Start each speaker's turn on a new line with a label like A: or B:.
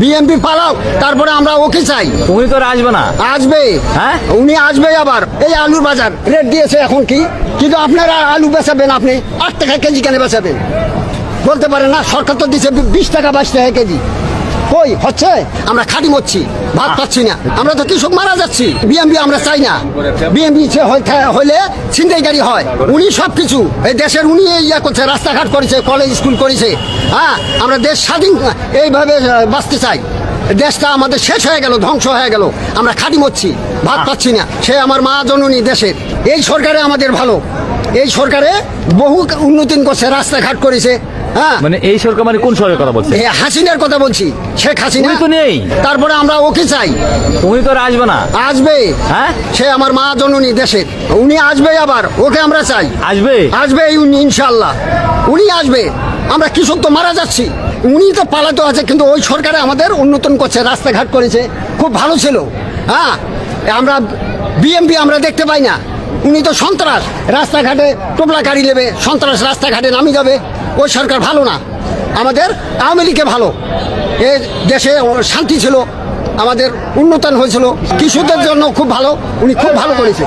A: BMP ফালাও তারপরে আমরা ওকে চাই।
B: উনি তো আর আসবে না।
A: আসবে?
B: হ্যাঁ?
A: উনি আসবে আবার। এই আলুর বাজার রেট দিয়েছে এখন কি? কিন্তু আপনারা আলু বেচাবেন আপনি আট টাকা কেজি কেন বেচাবেন? বলতে পারেন না সরকার তো দিচ্ছে বিশ টাকা বাইশ টাকা কেজি। কই? হচ্ছে? আমরা খাটি মরছি ভাত পাচ্ছি না। আমরা তো কৃষক মারা যাচ্ছি। বিএমপি আমরা চাই না। বিএমপি হলে ছিনতাইকারী হয়। উনি সব কিছু এই দেশের উনি ইয়া করছে রাস্তাঘাট করেছে কলেজ স্কুল করেছে। হ্যাঁ আমরা দেশ স্বাধীন এইভাবে বাঁচতে চাই। দেশটা আমাদের শেষ হয়ে গেল ধ্বংস হয়ে গেল। আমরা খাটি মরছি ভাত পাচ্ছি না। সে আমার মা জননী দেশের। এই সরকারে আমাদের ভালো। এই সরকারে বহু উন্নতি করছে রাস্তাঘাট করেছে। হ্যাঁ
B: মানে এই সরকার মানে কোন সরকারের কথা বলছে?
A: হাসিনার কথা বলছি। শেখ হাসিনা
B: উনি তো নেই।
A: তারপরে আমরা ওকে চাই।
B: উনি তো আসবে না।
A: আসবে।
B: হ্যাঁ?
A: সে আমার মা জননী দেশের। উনি আসবে আবার ওকে আমরা চাই।
B: আসবে?
A: আসবে উনি ইনশাল্লাহ উনি আসবে। আমরা কৃষক তো মারা যাচ্ছি। উনি তো পালাতে আছে কিন্তু ওই সরকারে আমাদের উন্নতন করছে রাস্তাঘাট করেছে। খুব ভালো ছিল। হ্যাঁ? আমরা বিএমপি আমরা দেখতে পাই না। উনি তো সন্ত্রাস। রাস্তাঘাটে টোপলা গাড়ি নেবে সন্ত্রাস রাস্তাঘাটে নামি যাবে। ওই সরকার ভালো না। আমাদের আওয়ামী লীগে ভালো। এ দেশে শান্তি ছিল, আমাদের উন্নতন হয়েছিল। কৃষকদের জন্য খুব ভালো, উনি খুব ভালো করেছে।